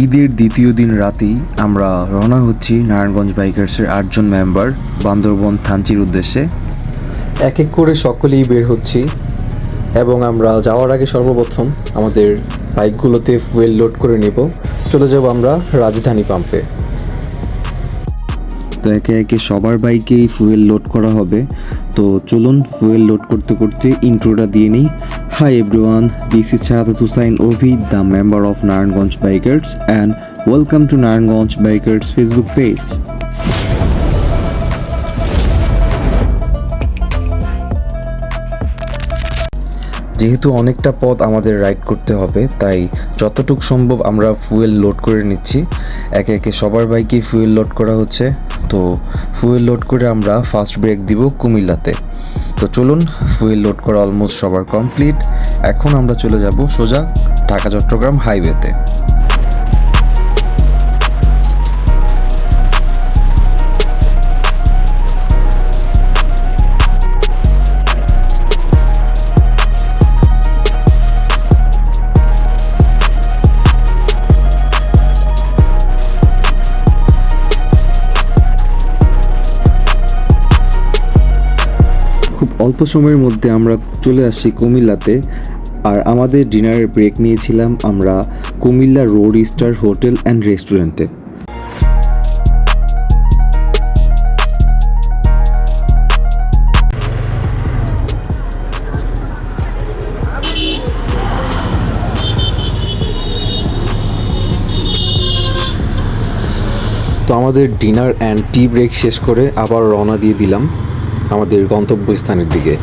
ঈদের দ্বিতীয় দিন রাতেই আমরা রওনা হচ্ছি নারায়ণগঞ্জ বাইকার্সের আটজন মেম্বার বান্দরবন থানচির উদ্দেশ্যে। এক এক করে সকলেই বের হচ্ছি এবং আমরা যাওয়ার আগে সর্বপ্রথম আমাদের বাইকগুলোতে ফুয়েল লোড করে নেব। চলে যাব আমরা রাজধানী পাম্পে। তো একে একে সবার বাইকেই ফুয়েল লোড করা হবে। তো চলুন ফুয়েল লোড করতে করতে ইন্ট্রোটা দিয়ে নিই। Hi everyone this is Shahadat Hussain Ovi the member of Narayanganj bikers and welcome to Narayanganj bikers Facebook page যেহেতু অনেকটা পথ আমাদের রাইড করতে হবে, তাই যতটুক সম্ভব আমরা ফুয়েল লোড করে নিচ্ছি। একে একে সবার বাইকে ফুয়েল লোড করা হচ্ছে। তো ফুয়েল লোড করে আমরা ফার্স্ট ব্রেক দিব কুমিল্লাতে। তো চলুন ফুয়েল লোড করা অলমোস্ট সবার কমপ্লিট এখন আমরা চলে যাব সোজা ঢাকা চট্টগ্রাম হাইওয়েতে অল্প সময়ের মধ্যে আমরা চলে আসি কুমিল্লাতে। আর আমাদের ডিনারের ব্রেক নিয়েছিলাম আমরা Comilla road star hotel and রেস্টুরেন্টে তো আমাদের ডিনার অ্যান্ড টি ব্রেক শেষ করে আবার রওনা দিয়ে দিলাম। আমাদের গন্তব্যস্থানের দিকে।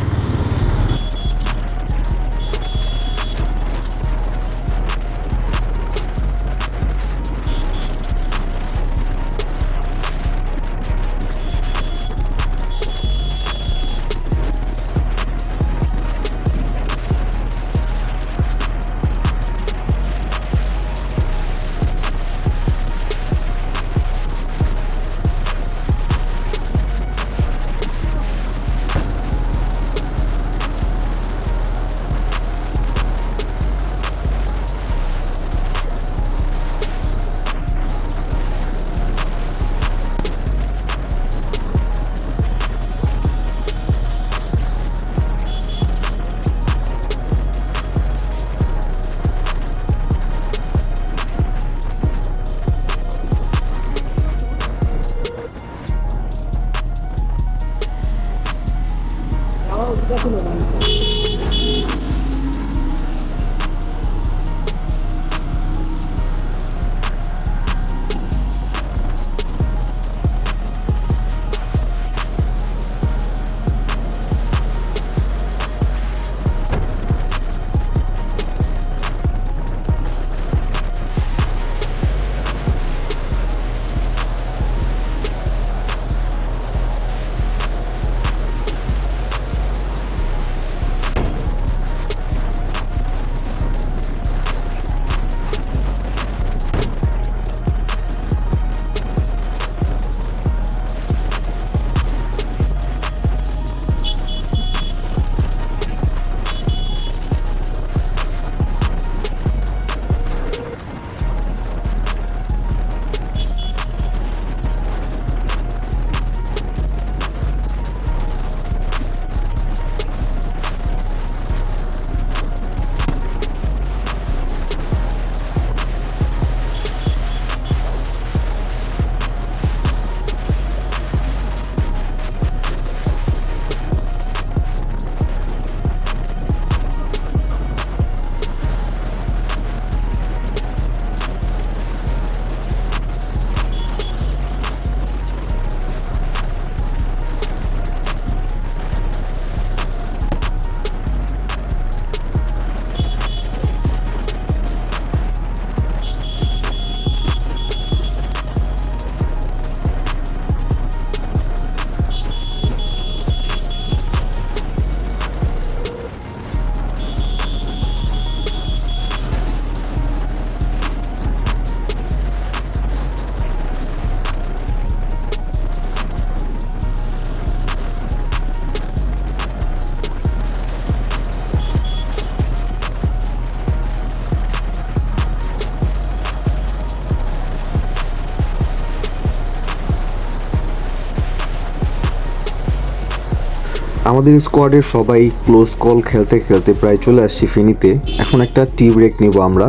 আমাদের স্কোয়াডের সবাই ক্লোজ কল খেলতে খেলতে প্রায় চলে আসছি ফেনীতে। এখন একটা টি ব্রেক নিব আমরা।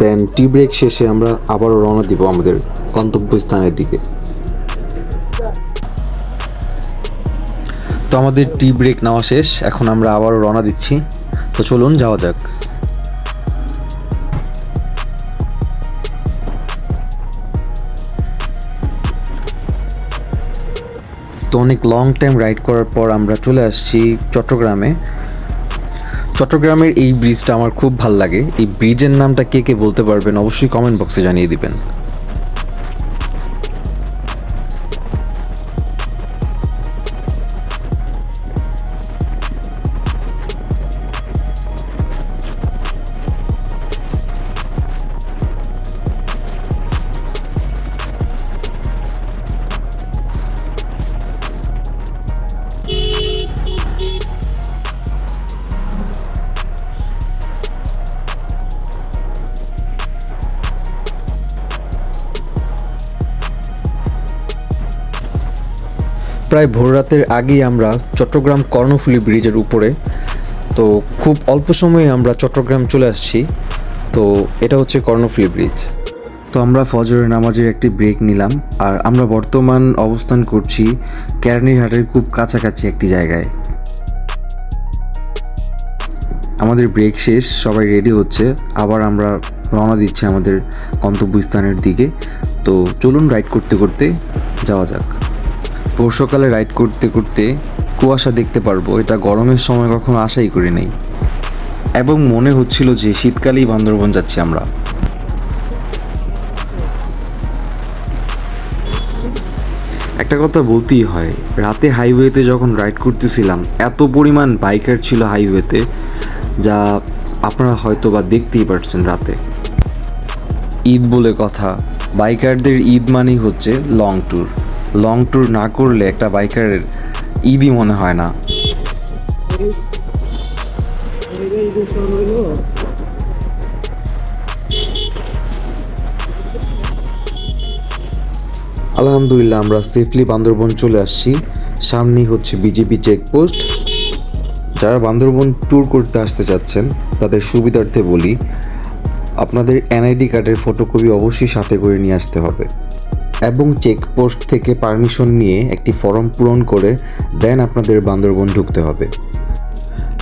দেন টি ব্রেক শেষে আমরা আবারও রওনা দিব আমাদের গন্তব্যস্থানের দিকে। তো আমাদের টি ব্রেক নেওয়া শেষ। এখন আমরা আবারও রওনা দিচ্ছি। তো চলুন যাওয়া যাক। অনেক লং টাইম রাইড করার পর আমরা চলে আসছি চট্টগ্রামে। চট্টগ্রামের এই ব্রিজটা আমার খুব ভালো লাগে। এই ব্রিজের নামটা কে কে বলতে পারবেন অবশ্যই কমেন্ট বক্সে জানিয়ে দিবেন। প্রায় ভোর রাতের আগেই আমরা চট্টগ্রাম কর্ণফুলী ব্রিজের উপরে, তো খুব অল্প সময়ে আমরা চট্টগ্রাম চলে আসছি। তো এটা হচ্ছে কর্ণফুলী ব্রিজ। তো আমরা ফজরের নামাজের একটি ব্রেক নিলাম, আর আমরা বর্তমান অবস্থান করছি কেরানীরহাটের খুব কাছাকাছি একটি জায়গায়। আমাদের ব্রেক শেষ, সবাই রেডি হচ্ছে, আবার আমরা রওনা দিচ্ছি আমাদের গন্তব্যস্থানের দিকে। তো চলুন রাইড করতে করতে যাওয়া যাক। ভোর সকালে রাইড করতে করতে কুয়াশা দেখতে পারব, এটা গরমের সময় কখনো আশাই করি নাই। এবং মনে হচ্ছিল যে শীতকালেই বান্দরবন যাচ্ছি আমরা। একটা কথা বলতেই হয়, রাতে হাইওয়েতে যখন রাইড করতেছিলাম, এত পরিমাণ বাইকার ছিল হাইওয়েতে, যা আপনারা হয়তো বা দেখতেই পারছেন রাতে। ঈদ বলে কথা, বাইকারদের ঈদ মানেই হচ্ছে লং ট্যুর লং ট্যুর না করলে একটা বাইকারের ঈদই মনে হয় না। আলহামদুলিল্লাহ, আমরা সেফলি বান্দরবন চলে আসছি। সামনেই হচ্ছে বিজেপি চেকপোস্ট যারা বান্দরবন ট্যুর করতে আসতে চাচ্ছেন, তাদের সুবিধার্থে বলি, আপনাদের এনআইডি কার্ডের ফটোকপি অবশ্যই সাথে করে নিয়ে আসতে হবে। এবং চেকপোস্ট থেকে পারমিশন নিয়ে একটি ফর্ম পূরণ করে দেন আপনাদের বান্দরবন ঢুকতে হবে।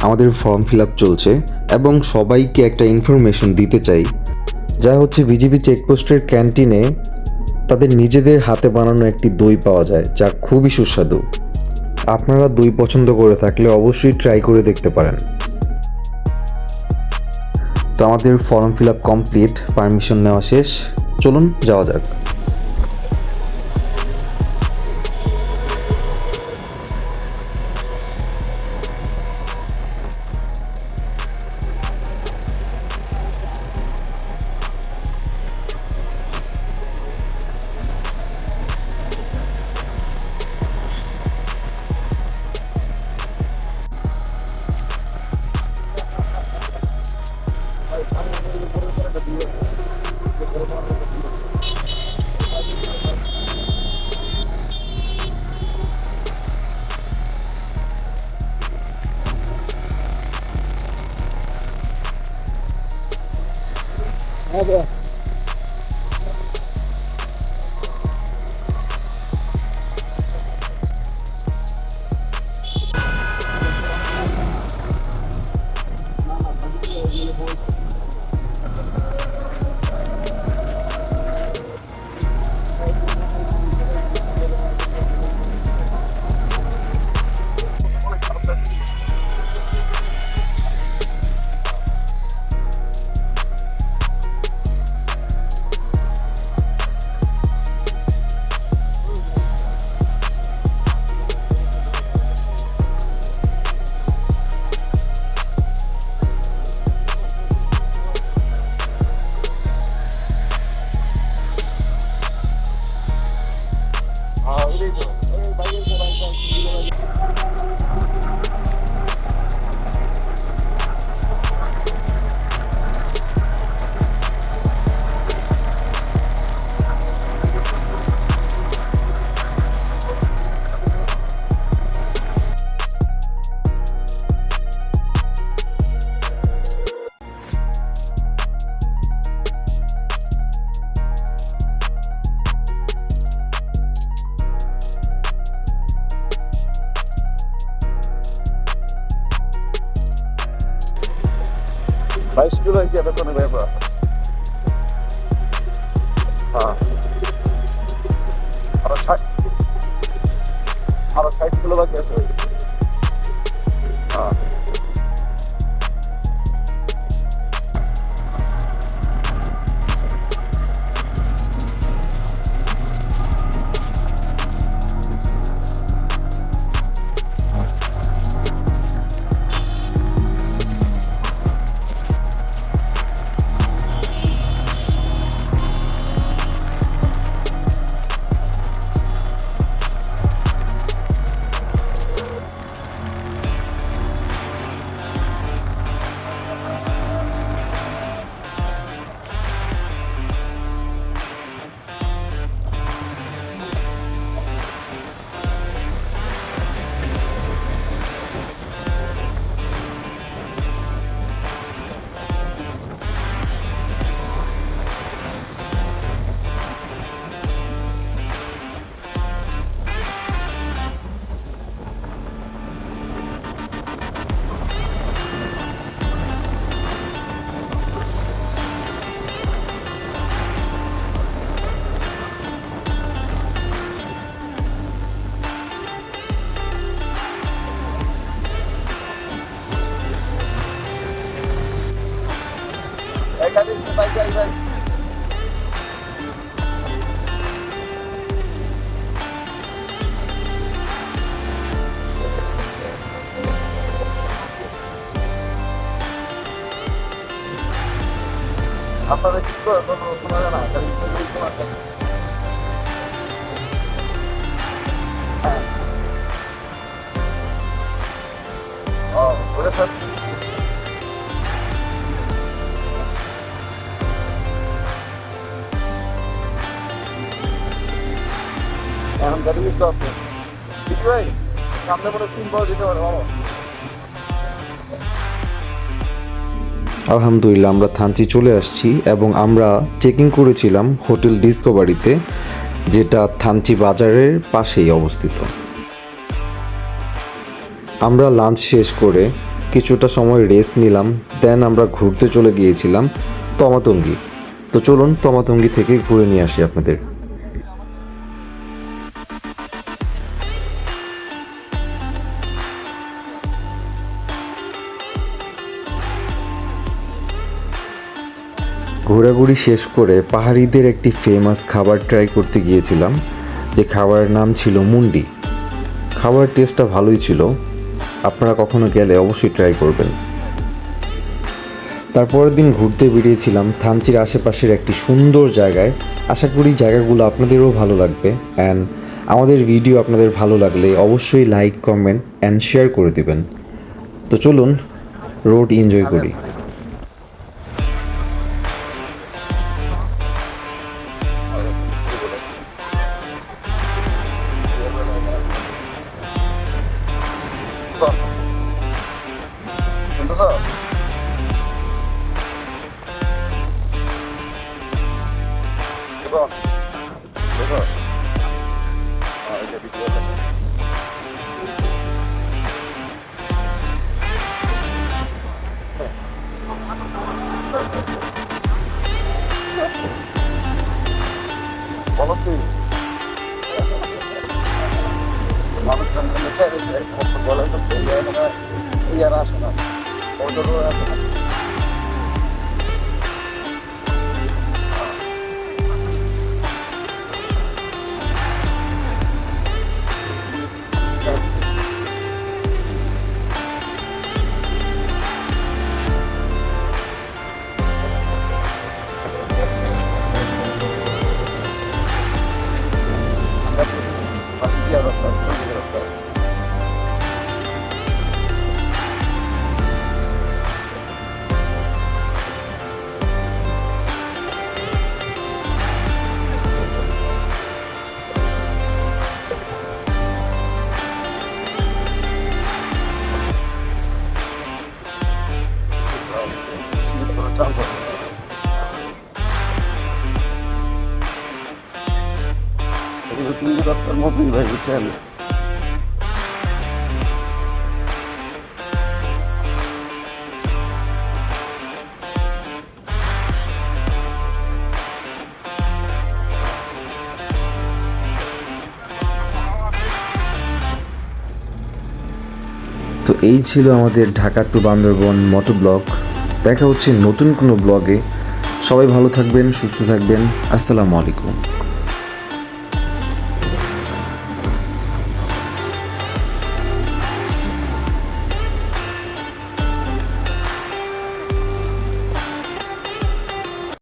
আমাদের ফর্ম ফিল আপ চলছে এবং সবাইকে একটা ইনফরমেশন দিতে চাই। যা হচ্ছে বিজিবি চেকপোস্টের ক্যান্টিনে তাদের নিজেদের হাতে বানানো একটি দই পাওয়া যায়, যা খুবই সুস্বাদু। আপনারা দই পছন্দ করে থাকলে অবশ্যই ট্রাই করে দেখতে পারেন। তো আমাদের form fill up complete permission নেওয়া শেষ। চলুন যাওয়া যাক। হ্যাঁ আপনাদের কি করে কোনো শোনা যায় না ওটা স্যার এখন গাড়ি আছে। ঠিক ভাই, সামনে কোনো সিম পাওয়া যেতে পারে আলহামদুলিল্লাহ, আমরা থানচি চলে আসছি এবং আমরা চেকিং করেছিলাম হোটেল ডিসকভারিতে, যেটা থানচি বাজারের পাশেই অবস্থিত। আমরা লাঞ্চ শেষ করে কিছুটা সময় রেস্ট নিলাম দেন আমরা ঘুরতে চলে গিয়েছিলাম তমাতঙ্গি। তো চলুন তমাতঙ্গি থেকে ঘুরে নিয়ে আসি আপনাদের। ঘোরাঘুরি শেষ করে পাহাড়িদের একটি ফেমাস খাবার ট্রাই করতে গিয়েছিলাম, যে খাবারের নাম ছিল মুন্ডি। খাবার টেস্টটা ভালোই ছিল। আপনারা কখনো গেলে অবশ্যই ট্রাই করবেন। তারপরের দিন ঘুরতে বেরিয়েছিলাম থানচির আশেপাশের একটি সুন্দর জায়গায়। আশা করি জায়গাগুলো আপনাদেরও ভালো লাগবে। অ্যান্ড আমাদের ভিডিও আপনাদের ভালো লাগলে অবশ্যই লাইক কমেন্ট অ্যান্ড শেয়ার করে দিবেন। তো চলুন রোড এনজয় করি। বলো বুঝছেন তো এই ছিল আমাদের Dhaka to Bandarban moto vlog. দেখা হচ্ছে নতুন কোনো ব্লগে। সবাই ভালো থাকবেন, সুস্থ থাকবেন। আসসালামু আলাইকুম।